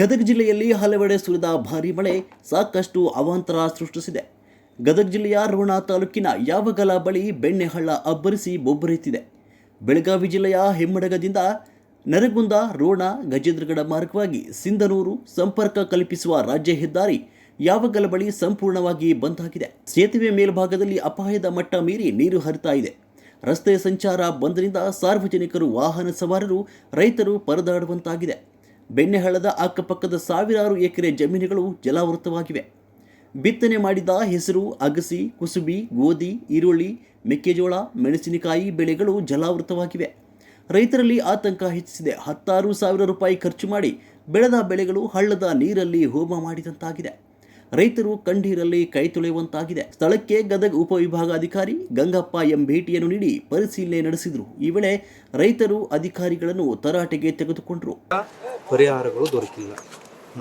ಗದಗ ಜಿಲ್ಲೆಯಲ್ಲಿ ಹಲವೆಡೆ ಸುರಿದ ಭಾರೀ ಮಳೆ ಸಾಕಷ್ಟು ಅವಾಂತರ ಸೃಷ್ಟಿಸಿದೆ. ಗದಗ ಜಿಲ್ಲೆಯ ರೋಣ ತಾಲೂಕಿನ ಯಾವಗಲ ಬಳಿ ಬೆಣ್ಣೆಹಳ್ಳ ಅಬ್ಬರಿಸಿ ಬೊಬ್ಬರಿಯುತ್ತಿದೆ ಬೆಳಗಾವಿ ಜಿಲ್ಲೆಯ ಹೆಮ್ಮಡಗದಿಂದ ನರಗುಂದ, ರೋಣ ಗಜೇಂದ್ರಗಡ ಮಾರ್ಗವಾಗಿ ಸಿಂಧನೂರು ಸಂಪರ್ಕ ಕಲ್ಪಿಸುವ ರಾಜ್ಯ ಹೆದ್ದಾರಿ ಯಾವಗಲ ಬಳಿ ಸಂಪೂರ್ಣವಾಗಿ ಬಂದಾಗಿದೆ ಸೇತುವೆ ಮೇಲ್ಭಾಗದಲ್ಲಿ ಅಪಾಯದ ಮಟ್ಟ ಮೀರಿ ನೀರು ಹರಿತಾ ಇದೆ. ರಸ್ತೆ ಸಂಚಾರ ಬಂದ್ನಿಂದ ಸಾರ್ವಜನಿಕರು ವಾಹನ ಸವಾರರು, ರೈತರು ಪರದಾಡುವಂತಾಗಿದೆ. ಬೆಣ್ಣೆಹಳ್ಳದ ಅಕ್ಕಪಕ್ಕದ ಸಾವಿರಾರು ಎಕರೆ ಜಮೀನುಗಳು ಜಲಾವೃತವಾಗಿವೆ. ಬಿತ್ತನೆ ಮಾಡಿದ ಹೆಸರು ಅಗಸಿ, ಕುಸುಬಿ, ಗೋಧಿ, ಈರುಳ್ಳಿ, ಮೆಕ್ಕೆಜೋಳ, ಮೆಣಸಿನಕಾಯಿ ಬೆಳೆಗಳು ಜಲಾವೃತವಾಗಿವೆ. ರೈತರಲ್ಲಿ ಆತಂಕ ಹೆಚ್ಚಿಸಿದೆ. ಹತ್ತಾರು ಸಾವಿರ ರೂಪಾಯಿ ಖರ್ಚು ಮಾಡಿ ಬೆಳೆದ ಬೆಳೆಗಳು ಹಳ್ಳದ ನೀರಲ್ಲಿ ಹೋಮ ಮಾಡಿದಂತಾಗಿದೆ. ರೈತರು ಕಂಡೀರಲ್ಲಿ ಕೈ ತೊಳೆಯುವಂತಾಗಿದೆ. ಸ್ಥಳಕ್ಕೆ ಗದಗ ಉಪವಿಭಾಗಾಧಿಕಾರಿ ಗಂಗಪ್ಪ ಎಂ ಭೇಟಿಯನ್ನು ನೀಡಿ ಪರಿಶೀಲನೆ ನಡೆಸಿದರು. ಈ ವೇಳೆ ರೈತರು ಅಧಿಕಾರಿಗಳನ್ನು ತರಾಟೆಗೆ ತೆಗೆದುಕೊಂಡರು. ಪರಿಹಾರಗಳು ದೊರಕಿಲ್ಲ.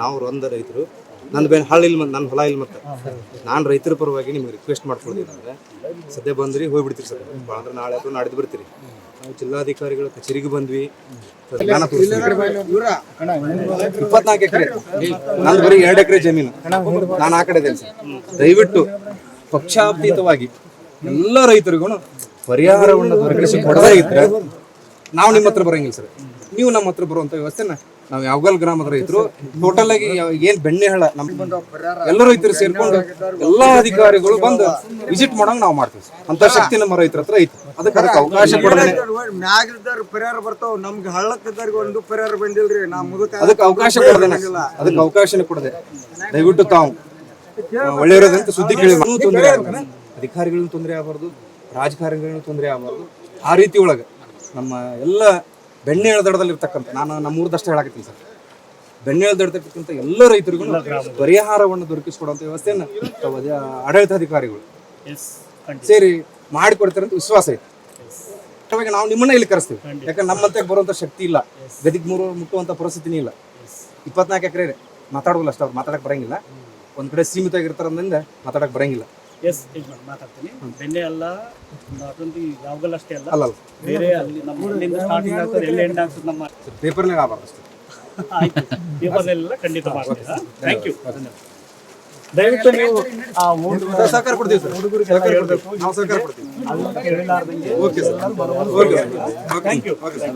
ನಾವು ರೊಂದ ರೈತರು ನನ್ನ ಬೆನ್ ಹಳ್ಳಿ ಇಲ್ಲ ನನ್ನ ಹೊಲ ಇಲ್ಲ ಮತ್ತೆ. ನಾನು ರೈತರ ಪರವಾಗಿ ನಿಮ್ಗೆ ರಿಕ್ವೆಸ್ಟ್ ಮಾಡ್ಕೊಳ್ತೀನಿ ಸದ್ಯ ಬಂದ್ರಿ ಹೋಗ್ಬಿಡ್ತೀರಿ ಸರ್. ಭಾಳ ಅಂದ್ರೆ ನಾಳೆ ಅಥವಾ ನಾಡಿದ್ದು ಬರ್ತೀರಿ. ನಾವು ಜಿಲ್ಲಾಧಿಕಾರಿಗಳ ಕಚೇರಿಗೆ ಬಂದ್ವಿ. ಇಪ್ಪತ್ನಾಲ್ಕು ಎಕರೆ. ನಂದು ಬರೀ ಎರಡು ಎಕರೆ ಜಮೀನು. ನಾನು ಆ ಕಡೆ ಸರ್. ದಯವಿಟ್ಟು ಪಕ್ಷಾತೀತವಾಗಿ ಎಲ್ಲ ರೈತರಿಗೂ ಪರಿಹಾರವನ್ನು ದೊರಕಿಸಿ ಕೊಡದೇ ಇದ್ರೆ ನಾವು ನಿಮ್ಮ ಹತ್ರ ಬರಂಗಿಲ್ಲ ಸರ್. ನೀವು ನಮ್ಮ ಹತ್ರ ಬರುವಂತ ವ್ಯವಸ್ಥೆನ ನಾವು ಯಾವಗಲ್ ಗ್ರಾಮದ ರೈತರು ಟೋಟಲ್ ಆಗಿ ಏನ್ ಬೆಣ್ಣೆ ಹಳ್ಳ ನಮ್ ಎಲ್ಲ ರೈತರು ಸೇರ್ಕೊಂಡು ಎಲ್ಲಾ ಅಧಿಕಾರಿಗಳು ಬಂದು ವಿಸಿಟ್ ಮಾಡಂಗ್ ನಾವು ಮಾಡ್ತೀವಿ. ಅಂತ ಶಕ್ತಿ ನಮ್ಮ ರೈತರ ಹತ್ರ ಐತಿ. ಅದಕ್ಕೆ ಅದಕ್ಕೆ ಅವಕಾಶ ಕೊಡದೆ ಮ್ಯಾಗಿದ್ದಾರ ಪರಿಹಾರ ಬರ್ತಾವ ನಮ್ಗೆ ಹಳ್ಳಕ್ಕದವ್ರಿಗೆ ಒಂದು ಪರಿಹಾರ ಬಂದಿಲ್ರಿ ನಾ ಮುದುಕ ಅದಕ್ಕೆ ಅವಕಾಶ ಕೊಡದೆ ಅದಕ್ಕೆ ಅವಕಾಶನೇ ಕೊಡದೆ. ದಯವಿಟ್ಟು ತಾವು ಒಳ್ಳೆಯವ್ರದಂತ ಸುದ್ದಿ ಕೇಳಿ ತೊಂದರೆ ಆಗಬಾರ್ದು. ಅಧಿಕಾರಿಗಳನ್ನ ತೊಂದರೆ ಆಗಬಾರ್ದು ರಾಜಕಾರಣಿಗಳನ್ನ ತೊಂದರೆ ಆಗಬಾರ್ದು. ಆ ರೀತಿ ಒಳಗೆ ನಮ್ಮ ಎಲ್ಲ ಬೆಣ್ಣೆ ದಡದಲ್ಲಿರ್ತಕ್ಕಂಥ ನಾನು ನಮ್ಮೂರ್ದಷ್ಟೇ ಹೇಳಕತ್ತೀನಿ ಸರ್. ಬೆಣ್ಣೆಳ ದಡದಲ್ಲಿರ್ತಕ್ಕಂಥ ಎಲ್ಲ ರೈತರಿಗೂ ಪರಿಹಾರವನ್ನು ದೊರಕಿಸಿಕೊಡುವಂಥ ವ್ಯವಸ್ಥೆಯನ್ನು ಆಡಳಿತಾಧಿಕಾರಿಗಳು ಸೇರಿ ಮಾಡಿಕೊಡ್ತಾರೆ ಅಂತ ವಿಶ್ವಾಸ ಐತೆ ಹಾಗಾಗಿ ನಾವು ನಿಮ್ಮನ್ನ ಇಲ್ಲಿ ಕರೆಸ್ತೀವಿ. ಯಾಕಂದ್ರೆ ನಮ್ಮಂತೆ ಬರುವಂತ ಶಕ್ತಿ ಇಲ್ಲ. ಗದಿಗ್ ಮೂರು ಮುಟ್ಟುವಂತ ಪರಿಸ್ಥಿತಿನೇ ಇಲ್ಲ. ಇಪ್ಪತ್ನಾಲ್ಕು ಎಕರೆ ಮಾತಾಡೋಲ್ಲ ಅಷ್ಟು ಅವ್ರು ಮಾತಾಡಕ್ ಬರಂಗಿಲ್ಲ. ಒಂದ್ ಕಡೆ ಸೀಮಿತ ಅಂದ್ರೆ ಮಾತಾಡಕ್ ಬರಂಗಿಲ್ಲ. ಎಸ್ ಯಜಮಾನ್ ಮಾತಾಡ್ತೀನಿ. ಬೆಣ್ಣೆ ಅಲ್ಲ ನಾಟ್ ಯಾವಾಗಲ್ಲ ಯಾವಾಗಲೂ ಅಷ್ಟೇ ಅಲ್ಲ. ಅಲ್ಲ ಅಲ್ಲ ಬೇರೆ ಅಲ್ಲಿ ನಮ್ಮ ಸ್ಟಾರ್ಟಿಂಗ್ ಆಗ್ತದೆ ಎಲ್ಲಿ ಎಂಡ್ ಆಗ್ತದೆ ನಮ್ಮ ಪೇಪರ್ನಾಗ ಆಗಬಾರ್ದು ಆಯ್ತು. ಪೇಪರ್ನೆಲ್ಲ ಖಂಡಿತ ಮಾಡ್ತೀವಿ ಥ್ಯಾಂಕ್ ಯು ದಯವಿಟ್ಟು ನೀವು ಆ ಸಹಕಾರ ಕೊಡ್ತೀವಿ ಸರ್. ಸಹಕಾರ ಕೊಡ್ತೀವಿ. ನಾವು ಸಹಕಾರ ಕೊಡ್ತೀವಿ. Okay sir. Okay thank you okay sir.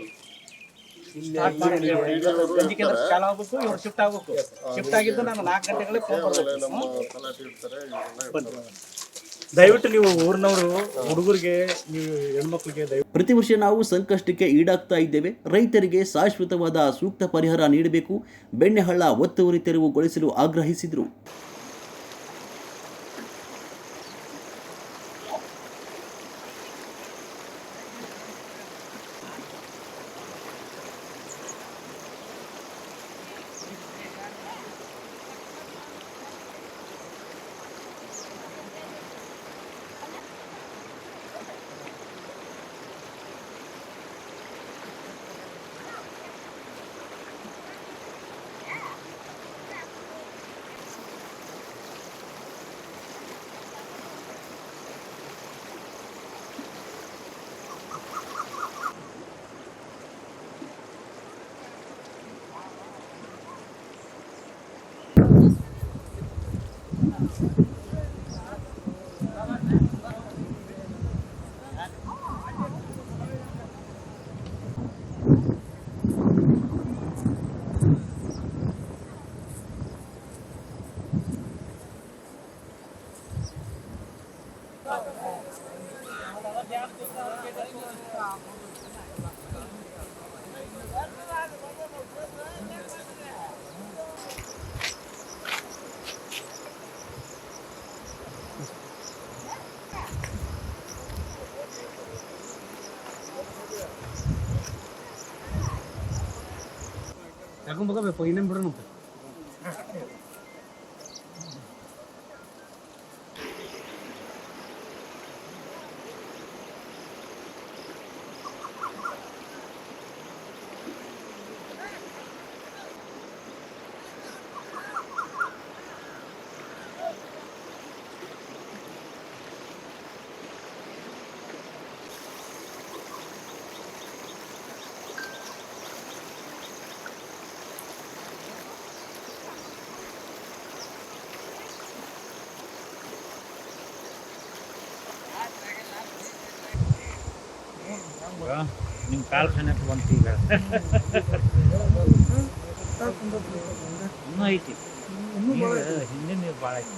ಚಾಲು ಆಗ್ಬೇಕು. ಇವ್ರು ಶಿಫ್ಟ್ ಆಗ್ಬೇಕು ಶಿಫ್ಟ್ ಆಗಿದ್ದು ನಾನು ನಾಲ್ಕು ಗಂಟೆಗಳೇ ಫೋನ್ ಮಾಡ್ಬೇಕು. ದಯವಿಟ್ಟು ನೀವು ಊರಿನವರು ಹುಡುಗರಿಗೆ ನೀವು ಹೆಣ್ಮಕ್ಳಿಗೆ ದಯವಿಟ್ಟು. ಪ್ರತಿ ವರ್ಷ ನಾವು ಸಂಕಷ್ಟಕ್ಕೆ ಈಡಾಗ್ತಾ ಇದ್ದೇವೆ. ರೈತರಿಗೆ ಶಾಶ್ವತವಾದ ಸೂಕ್ತ ಪರಿಹಾರ ನೀಡಬೇಕು. ಬೆಣ್ಣೆಹಳ್ಳ ಒತ್ತುವರಿ ತೆರವುಗೊಳಿಸಲು ಆಗ್ರಹಿಸಿದರು. ತಗೊಂಡ್ಬೇಕು ಇನ್ನೇನು ಬಿಡೋಣ ನಿಮ್ಮ ಕಾಲು ಸೆನೆಕ್ ಬಂತು ಈಗ ಇನ್ನೂ ಐತಿ. ಹಿಂದಿನ ನೀರು ಭಾಳ ಐತಿ.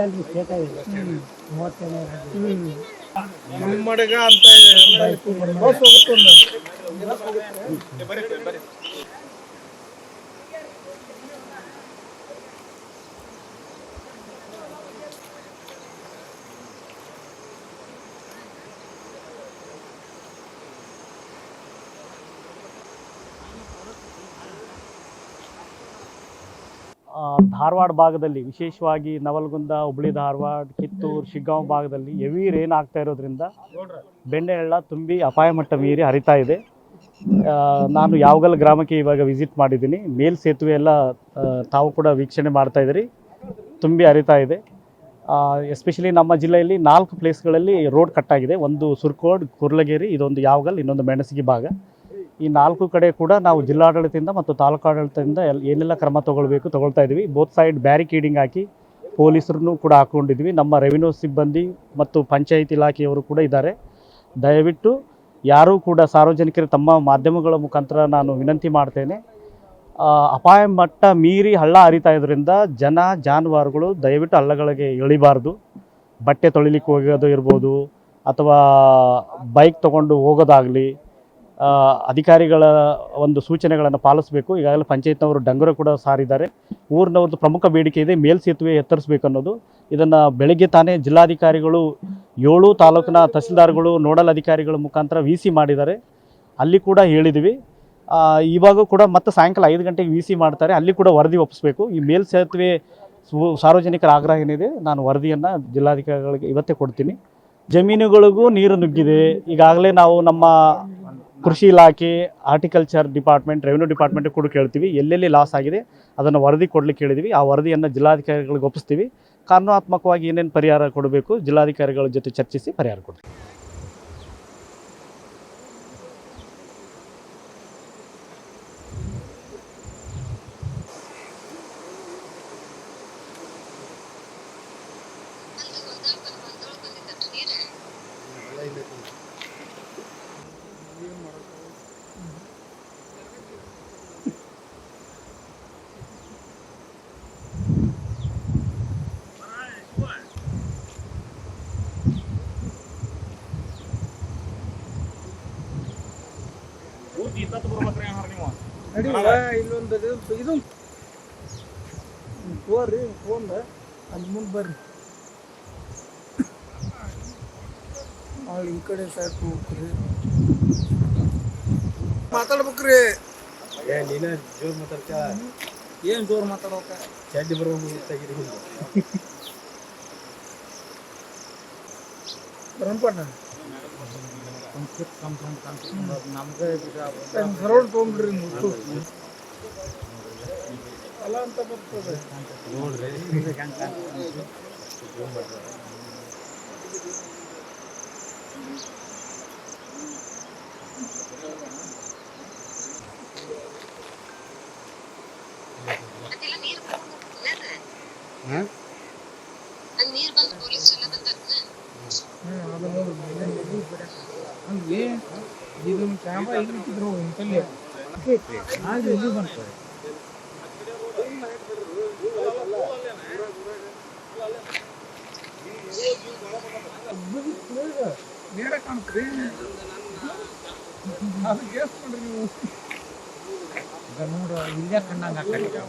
ಹಾಕಬೇಕಾದಾಗ ನಮ್ಮಡಗ ಅಂತ ಬಸ್ ಧಾರವಾಡ ಭಾಗದಲ್ಲಿ, ವಿಶೇಷವಾಗಿ ನವಲಗುಂದ, ಹುಬ್ಳಿ, ಧಾರವಾಡ, ಕಿತ್ತೂರು, ಶಿಗ್ಗಾಂವ್ ಭಾಗದಲ್ಲಿ ಹೆವಿ ರೇನ್ ಆಗ್ತಾ ಇರೋದ್ರಿಂದ ಬೆಣ್ಣೆ ಹಳ್ಳ ತುಂಬಿ ಅಪಾಯ ಮಟ್ಟ ಮೀರಿ ಹರಿತಾ ಇದೆ. ನಾನು ಯಾವಗಲ್ ಗ್ರಾಮಕ್ಕೆ ಇವಾಗ ವಿಸಿಟ್ ಮಾಡಿದ್ದೀನಿ. ಮೇಲ್ ಸೇತುವೆ ಎಲ್ಲ ತಾವು ಕೂಡ ವೀಕ್ಷಣೆ ಮಾಡ್ತಾ ಇದ್ದೀರಿ. ತುಂಬಿ ಹರಿತಾ ಇದೆ. ಎಸ್ಪೆಷಲಿ ನಮ್ಮ ಜಿಲ್ಲೆಯಲ್ಲಿ ನಾಲ್ಕು ಪ್ಲೇಸ್ಗಳಲ್ಲಿ ರೋಡ್ ಕಟ್ಟಾಗಿದೆ ಒಂದು ಸುರ್ಕೋಡ್, ಕುರ್ಲಗೇರಿ, ಇದೊಂದು ಯಾವಗಲ್, ಇನ್ನೊಂದು ಮೆಣಸಿಗೆ ಭಾಗ. ಈ ನಾಲ್ಕು ಕಡೆ ಕೂಡ ನಾವು ಜಿಲ್ಲಾಡಳಿತದಿಂದ ಮತ್ತು ತಾಲೂಕು ಆಡಳಿತದಿಂದ ಎಲ್ ಏನೆಲ್ಲ ಕ್ರಮ ತಗೊಳ್ಬೇಕು, ತಗೊಳ್ತಾ ಇದ್ದೀವಿ ಬೋತ್ ಸೈಡ್ ಬ್ಯಾರಿಕೇಡಿಂಗ್ ಹಾಕಿ ಪೊಲೀಸರನ್ನು ಕೂಡ ಹಾಕ್ಕೊಂಡಿದ್ವಿ ನಮ್ಮ ರೆವಿನ್ಯೂ ಸಿಬ್ಬಂದಿ ಮತ್ತು ಪಂಚಾಯತ್ ಇಲಾಖೆಯವರು ಕೂಡ ಇದ್ದಾರೆ. ದಯವಿಟ್ಟು ಯಾರೂ ಕೂಡ ಸಾರ್ವಜನಿಕರು ತಮ್ಮ ಮಾಧ್ಯಮಗಳ ಮುಖಾಂತರ ನಾನು ವಿನಂತಿ ಮಾಡ್ತೇನೆ. ಅಪಾಯ ಮಟ್ಟ ಮೀರಿ ಹಳ್ಳ ಹರಿತಾ ಇದ್ರಿಂದ ಜನ, ಜಾನುವಾರುಗಳು ದಯವಿಟ್ಟು ಹಳ್ಳಗಳಿಗೆ ಇಳಿಬಾರ್ದು. ಬಟ್ಟೆ ತೊಳಿಲಿಕ್ಕೆ ಹೋಗೋದು ಇರ್ಬೋದು ಅಥವಾ ಬೈಕ್ ತೊಗೊಂಡು ಹೋಗೋದಾಗಲಿ ಅಧಿಕಾರಿಗಳ ಒಂದು ಸೂಚನೆಗಳನ್ನು ಪಾಲಿಸಬೇಕು. ಈಗಾಗಲೇ ಪಂಚಾಯತ್ನವರು ಡಂಗುರ ಕೂಡ ಸಾರಿದ್ದಾರೆ. ಊರಿನ ಒಂದು ಪ್ರಮುಖ ಬೇಡಿಕೆ ಇದೆ ಮೇಲ್ಸೇತುವೆ ಎತ್ತರಿಸಬೇಕು ಅನ್ನೋದು. ಇದನ್ನು ಬೆಳಗ್ಗೆ ತಾನೇ ಜಿಲ್ಲಾಧಿಕಾರಿಗಳು, ಏಳು ತಾಲೂಕಿನ ತಹಸೀಲ್ದಾರ್ಗಳು, ನೋಡಲ್ ಅಧಿಕಾರಿಗಳ ಮುಖಾಂತರ ವಿ ಸಿ ಮಾಡಿದ್ದಾರೆ. ಅಲ್ಲಿ ಕೂಡ ಹೇಳಿದ್ವಿ. ಇವಾಗ ಕೂಡ ಮತ್ತೆ ಸಾಯಂಕಾಲ ಐದು ಗಂಟೆಗೆ ವಿ ಸಿ ಮಾಡ್ತಾರೆ. ಅಲ್ಲಿ ಕೂಡ ವರದಿ ಒಪ್ಪಿಸ್ಬೇಕು. ಈ ಮೇಲ್ಸೇತುವೆ ಸಾರ್ವಜನಿಕರ ಆಗ್ರಹ ಏನಿದೆ ನಾನು ವರದಿಯನ್ನು ಜಿಲ್ಲಾಧಿಕಾರಿಗಳಿಗೆ ಇವತ್ತೇ ಕೊಡ್ತೀನಿ. ಜಮೀನುಗಳಿಗೂ ನೀರು ನುಗ್ಗಿದೆ. ಈಗಾಗಲೇ ನಾವು ನಮ್ಮ ಕೃಷಿ ಇಲಾಖೆ ಆರ್ಟಿಕಲ್ಚರ್ ಡಿಪಾರ್ಟ್ಮೆಂಟ್ ರೆವಿನ್ಯೂ ಡಿಪಾರ್ಟ್ಮೆಂಟ್ ಕೂಡ ಕೇಳ್ತೀವಿ. ಎಲ್ಲೆಲ್ಲಿ ಲಾಸ್ ಆಗಿದೆ ಅದನ್ನು ವರದಿ ಕೊಡ್ಲಿಕ್ಕೆ ಹೇಳಿದ್ವಿ. ಆ ವರದಿಯನ್ನು ಜಿಲ್ಲಾಧಿಕಾರಿಗಳಿಗೆ ಒಪ್ಪಿಸ್ತೀವಿ. ಕಾನೂನಾತ್ಮಕವಾಗಿ ಏನೇನು ಪರಿಹಾರ ಕೊಡಬೇಕು, ಜಿಲ್ಲಾಧಿಕಾರಿಗಳ ಜೊತೆ ಚರ್ಚಿಸಿ ಪರಿಹಾರ ಕೊಡ್ತೀವಿ. ಇಲ್ಲೊಂದು ಇದು- ಇದು ತೋರಿ ಫೋನ್ ಅಲ್ಲಿ ಮುಂದೆ ಬರ್ರಿ. ಅಲ್ಲಿ ಈ ಕಡೆ ಸೈಡ್ ಹೋಗ್ರಿ. ಮಾತಾಡ್ಬೇಕ್ರಿ. ಏನ್ ಜೋರ್ ಮಾತಾಡೋಕ ಚಡ್ಡಿ ಬರುವ ನಮ್ಗೆ ಅದೆಲ್ಲ ನೀರು ಬಂದು ಅಲ್ಲಿ ನೀರು ಬಂದು ಪೊಲೀಸ್ ಎಲ್ಲ ಬಂದದ್ನ ಇದನ್ನ ಕ್ಯಾಮ್ರಾ ಇಲ್ಲಿ ಇಟ್ಟಿದ್ರು ಇಂತಲ್ಲಿ ಆಗ ಇಲ್ಲಿ ಬಂತು ಬೇರೆ ಕಾಣ್ತೀರಿ ಅದಕ್ಕೆ ಎಷ್ಟು ಮಾಡ್ರಿ ನೀವು ಈಗ ನೋಡು ಇಲ್ಲೇ ಕಣ್ಣಂಗ ಹಾಕಲಿಕ್ಕೆ